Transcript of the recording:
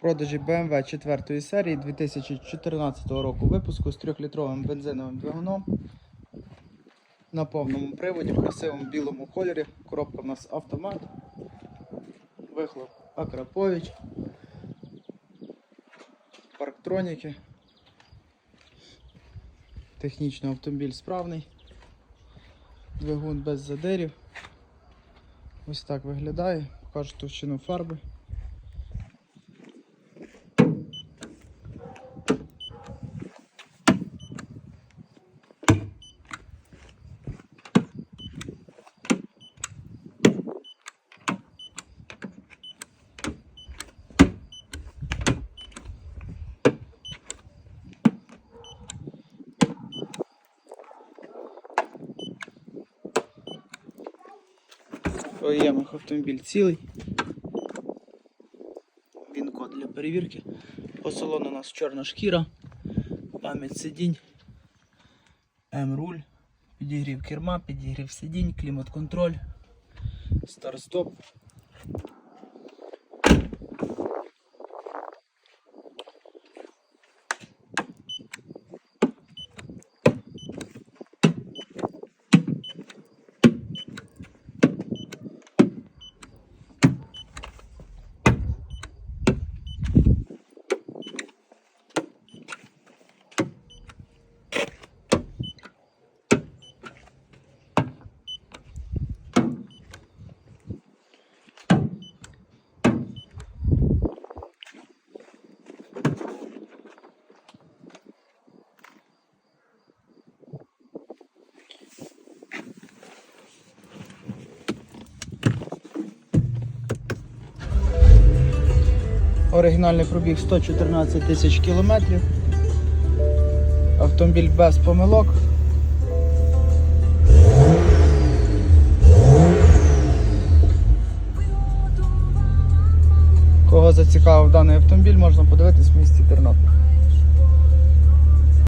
продажі BMW 4 серії 2014 року випуску з 3-літровим бензиновим двигуном на повному приводі, в красивому білому кольорі. Коробка в нас автомат. Вихлоп Акрапович. Парктроніки. Технічно автомобіль справний. Двигун без задирів. Ось так виглядає. Покажу товщину фарби. ОЄМах автомобіль цілий. Він код для перевірки. По салону у нас чорна шкіра, пам'ять сидінь, М-руль, підігрів керма, підігрів сидінь, клімат-контроль, старт-стоп. Оригінальний пробіг 114 тисяч кілометрів. Автомобіль без помилок. Кого зацікавив даний автомобіль, можна подивитись в місті Тернопіль.